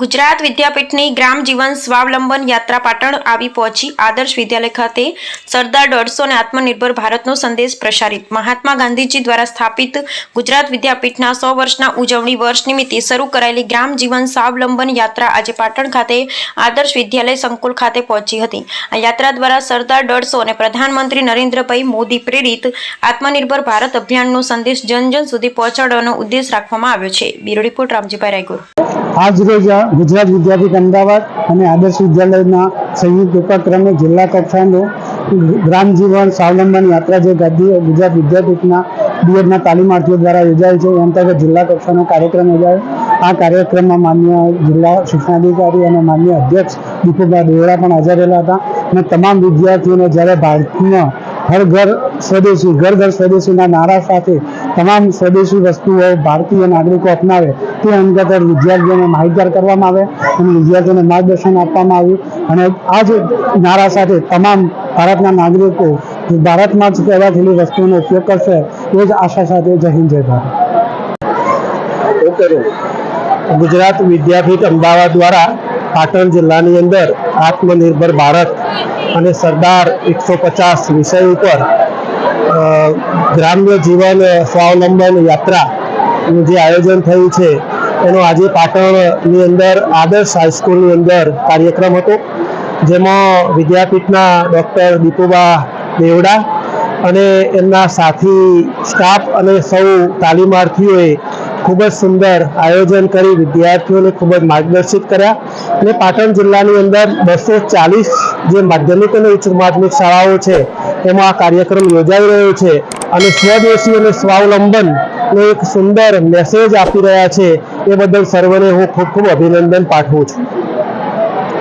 ગુજરાત વિદ્યાપીઠની ગ્રામ જીવન સ્વાવલંબન યાત્રા પાટણ આવી પહોંચી. આદર્શ વિદ્યાલય ખાતે સરદાર દોઢસો અને આત્મનિર્ભર ભારતનો સંદેશ પ્રસારિત. મહાત્મા ગાંધીજી દ્વારા સ્થાપિત ગુજરાત વિદ્યાપીઠના સો વર્ષના ઉજવણી વર્ષ નિમિત્તે શરૂ કરાયેલી ગ્રામ જીવન સ્વાવલંબન યાત્રા આજે પાટણ ખાતે આદર્શ વિદ્યાલય સંકુલ ખાતે પહોંચી હતી. આ યાત્રા દ્વારા સરદાર દોઢસો અને પ્રધાનમંત્રી નરેન્દ્રભાઈ મોદી પ્રેરિત આત્મનિર્ભર ભારત અભિયાનનો સંદેશ જન જન સુધી પહોંચાડવાનો ઉદ્દેશ રાખવામાં આવ્યો છે. Bureau report Ramjibhai Raygur. આજ રોજ ગુજરાત વિદ્યાપીઠ અમદાવાદ અને આદર્શ વિદ્યાલયના સંયુક્ત ઉપક્રમે જિલ્લા કક્ષાનું ગ્રામ જીવન સ્વાવલંબન યાત્રા જે ગાંધી ગુજરાત વિદ્યાપીઠના બીએડના તાલીમાર્થીઓ દ્વારા યોજાય છે અંતર્ગત જિલ્લા કક્ષાનો કાર્યક્રમ યોજાયો. આ કાર્યક્રમમાં માન્ય જિલ્લા શિક્ષણાધિકારી અને માન્ય અધ્યક્ષ દીપુભાઈ દેવડા પણ હાજર રહેલા હતા અને તમામ વિદ્યાર્થીઓને જ્યારે ભારતમાં હર ઘર સ્વદેશી, ઘર ઘર સ્વદેશીના નારા સાથે તમામ સ્વદેશી વસ્તુઓ ભારતીય નાગરિકો અપનાવે, તે અંગત વિદ્યાર્થીઓને માહિતગાર કરવામાં આવે અને વિદ્યાર્થીઓને માર્ગદર્શન આપવામાં આવ્યું અને આ જ નારા સાથે તમામ ભારતના નાગરિકો ભારતમાં જ પેદા થયેલી વસ્તુઓનો ઉપયોગ કરશે, એ જ આશા સાથે જય હિન્દ, જય ભારત. ગુજરાત વિદ્યાપીઠ અમદાવાદ દ્વારા પાટણ જિલ્લાની અંદર આત્મનિર્ભર ભારત અને સરદાર એકસો પચાસ વિષય ઉપર ગ્રામ્ય જીવન સ્વાવલંબન યાત્રાનું જે આયોજન થયું છે, એનો આજે પાટણની અંદર આદર્શ હાઈસ્કૂલની અંદર કાર્યક્રમ હતો, જેમાં વિદ્યાપીઠના ડૉક્ટર દીપુબા દેવડા અને એમના સાથી સ્ટાફ અને સૌ તાલીમાર્થીઓએ ખૂબ જ સુંદર આયોજન કરી, વિદ્યાર્થીઓને ખૂબ જ માર્ગદર્શિત કર્યા અને પાટણ જિલ્લાની અંદર બસો ચાલીસ જે માધ્યમિક અને ઉચ્ચ માધ્યમિક શાળાઓ છે એમાં આ કાર્યક્રમ યોજાઈ રહ્યો છે. અને સ્વદેશી અને સ્વાવલંબન નો એક સુંદર મેસેજ આપી રહ્યા છે. એ બદલ સર્વને હું ખૂબ ખૂબ અભિનંદન પાઠવું છું.